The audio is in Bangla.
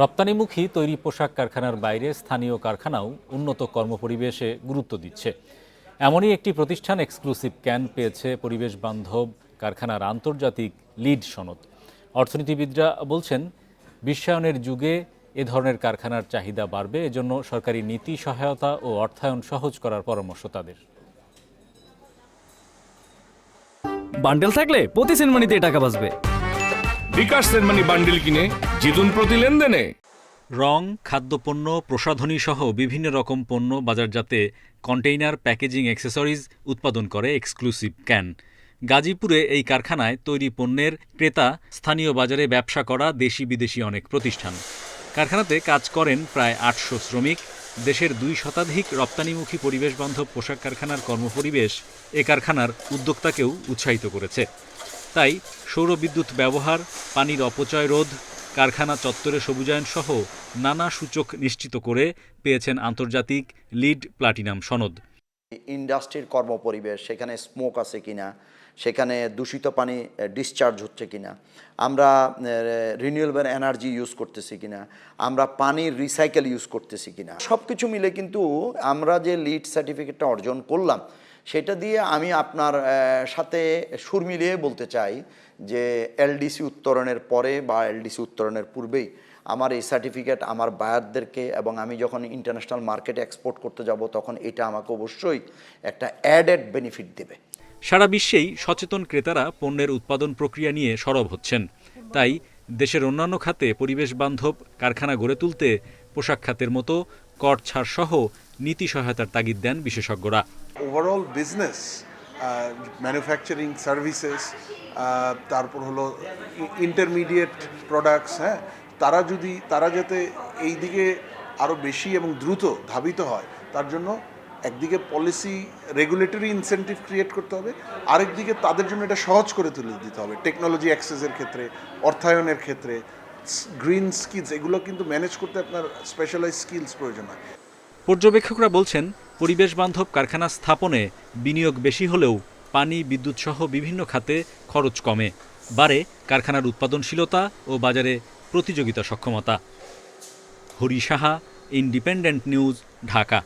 রপ্তানিমুখী তৈরি পোশাক কারখানার বাইরে স্থানীয় কারখানাও উন্নত কর্মপরিবেশে গুরুত্ব দিচ্ছে। এমনই একটি প্রতিষ্ঠান এক্সক্লুসিভ ক্যান পেয়েছে পরিবেশ বান্ধব কারখানার আন্তর্জাতিক লিড সনদ। অর্থনীতিবিদরা বলছেন, বিশ্বায়নের যুগে এ ধরনের কারখানার চাহিদা বাড়বে, এজন্য সরকারি নীতি, সহায়তা ও অর্থায়ন সহজ করার পরামর্শ তাদের। বান্ডেল থাকলে প্রতি সেনমানিতে টাকা বাঁচবে। বিকাশ সেনমানি বান্ডিল কিনে জিতুন প্রতি লেনদেনে। রং, খাদ্যপণ্য, প্রসাধনী সহ বিভিন্ন রকম পণ্য বাজারজাতে কন্টেইনার, প্যাকেজিং অ্যাক্সেসরিজ উৎপাদন করে এক্সক্লুসিভ ক্যান। গাজীপুরে এই কারখানায় তৈরি পণ্যের ক্রেতা, স্থানীয় বাজারে ব্যবসা করা দেশি বিদেশি অনেক প্রতিষ্ঠান। কারখানাতে কাজ করেন প্রায় আটশো শ্রমিক। দেশের দুই শতাধিক রপ্তানিমুখী পরিবেশবান্ধব পোশাক কারখানার কর্মপরিবেশ এ কারখানার উদ্যোক্তাকেও উৎসাহিত করেছে। তাই সৌরবিদ্যুৎ ব্যবহার, পানির অপচয় রোধ, কারখানা চত্বরে সবুজায়ন সহ নানা সূচক নিশ্চিত করে পেয়েছেন আন্তর্জাতিক লিড প্লাটিনাম সনদ। ইন্ডাস্ট্রির কর্মপরিবেশ, সেখানে স্মোক আছে কিনা, সেখানে দূষিত পানি ডিসচার্জ হচ্ছে কিনা, আমরা রিনিউয়েবল এনার্জি ইউজ করতেছি কিনা, আমরা পানির রিসাইকেল ইউজ করতেছি কিনা সব কিছু মিলে কিন্তু আমরা যে লিড সার্টিফিকেটটা অর্জন করলাম সেটা দিয়ে আমি আপনার সাথে সুর মিলিয়ে বলতে চাই যে এলডিসি উত্তরণের পরে বা এলডিসি উত্তরণের পূর্বেই আমার এই সার্টিফিকেট আমার বায়ারদেরকে এবং আমি যখন ইন্টারন্যাশনাল মার্কেটে এক্সপোর্ট করতে যাব তখন এটা আমাকে অবশ্যই একটা অ্যাডেড বেনিফিট দেবে। সারা বিশ্বেই সচেতন ক্রেতারা পণ্যের উৎপাদন প্রক্রিয়া নিয়ে সরব হচ্ছেন। তাই দেশের অন্যান্য খাতে পরিবেশ বান্ধব কারখানা গড়ে তুলতে পোশাক খাতের মতো কর ছাড় সহ নীতি সহায়তার তাগিদ দেন বিশেষজ্ঞরা। ওভারঅল বিজনেস ম্যানুফ্যাকচারিং সার্ভিসেস তারপর হলো ইন্টারমিডিয়েট প্রোডাক্টস হ্যাঁ তারা যদি, তারা যাতে এই দিকে আরও বেশি এবং দ্রুত ধাবিত হয়, তার জন্য একদিকে পলিসি রেগুলেটরি ইনসেন্টিভ ক্রিয়েট করতে হবে, আরেকদিকে তাদের জন্য এটা সহজ করে তুলে দিতে হবে টেকনোলজি অ্যাক্সেসের ক্ষেত্রে, অর্থায়নের ক্ষেত্রে গ্রিন স্কিলস এগুলো কিন্তু ম্যানেজ করতে আপনার স্পেশালাইজ স্কিলস প্রয়োজন হয়। পর্যবেক্ষকরা বলছেন পরিবেশ বান্ধব কারখানা স্থাপনে বিনিয়োগ বেশি হলেও পানি, বিদ্যুৎ সহ বিভিন্ন খাতে খরচ কমে, বাড়ে কারখানার উৎপাদনশীলতা ও বাজারে প্রতিযোগিতা সক্ষমতা। Hari Saha, independent news, Dhaka.